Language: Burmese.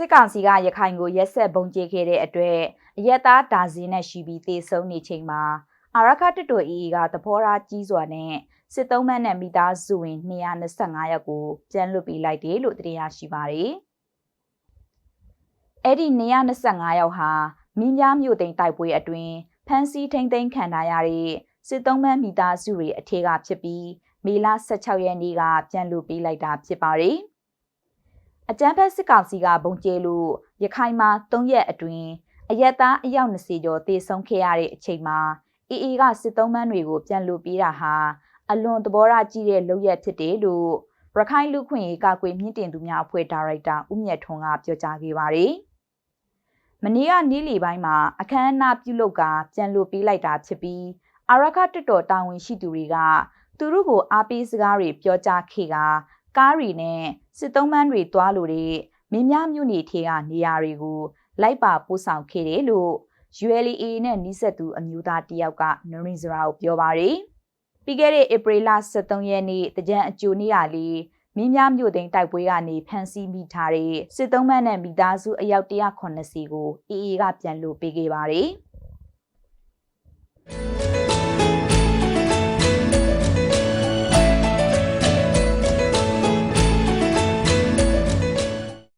စစ်ကောင်စီကရခိုင်ကိုရက်ဆက်ပုံကျခဲ့တဲ့အတွက်အရက်သားဒါဇင်နဲ့ရှိပြီးတေဆုံးနေချိန်မှာအာရခတတော် AA ကသဘောထားကြီးစွာနဲ့စစ်သုံးမန်းနဲ့မိသားစုဝင်225ယောက်ကိုပြန်လွတ်ပေးလိုက်တယ်လို့သိရရှိပါတယ်။အဲ့ဒီ225ယောက်ဟာမင်းပြားမြို့တိန်တိုက်ပွဲအတွင်းဖမ်းဆီးထိန်သိမ်းခံထားရတဲ့စစ်သုံးမန်းမိသားစုတွေအထက်ကဖြစ်ပြီးမေလ16ရက်နေ့ကပြန်လွတ်ပေးလိုက်တာဖြစ်ပါတယ်။ အကြမ်းဖက်စစ်ကောင်စီကဘုံကျဲလို့ရခိုင်မှာ၃ရက်အတွင်းအရက်သားအယောက်20ကျော်တေဆုံးခဲ့ရတဲ့အချိန်မှာအေအေကစစ်သုံးမန်းတွေကိုပြန်လွတ်ပေးတာဟာအလွန်သဘောထားကြီးတဲ့လုပ်ရက်ဖြစ်တယ်လို့ရခိုင်လူခွင့်ရေးကာကွယ်မြင့်တင်သူများအဖွဲ့ဒါရိုက်တာဦးမြတ်ထွန်းကပြောကြားခဲ့ပါတယ်။မနေ့ကနေ့လီပိုင်းမှာအခမ်းအနားပြုလုပ်ကပြန်လွတ်ပေးလိုက်တာဖြစ်ပြီးအာရခတက်တော်တာဝန်ရှိသူတွေကသူတို့ကိုအားပေးစကားတွေပြောကြားခဲ့က ကားတွေနဲ့စစ်သုံးမန်းတွေတွားလို့တဲ့မင်းများမြို့နေထေကနေရာတွေကိုလိုက်ပါပို့ဆောင်ခဲ့တယ်လို့ ULA နဲ့နှိစက်သူအမျိုးသားတယောက်ကနရင်းစရာကိုပြောပါတယ်။ပြီးခဲ့တဲ့ဧပြီလ23ရက်နေ့တကြံအကျိုနေ့ရလေးမင်းများမြို့သိမ်းတိုက်ပွဲကနေဖမ်းဆီးမိထားတဲ့စစ်သုံးမန်းနဲ့မိသားစုအယောက်180ကို AA ကပြန်လို့ပေးခဲ့ပါတယ်။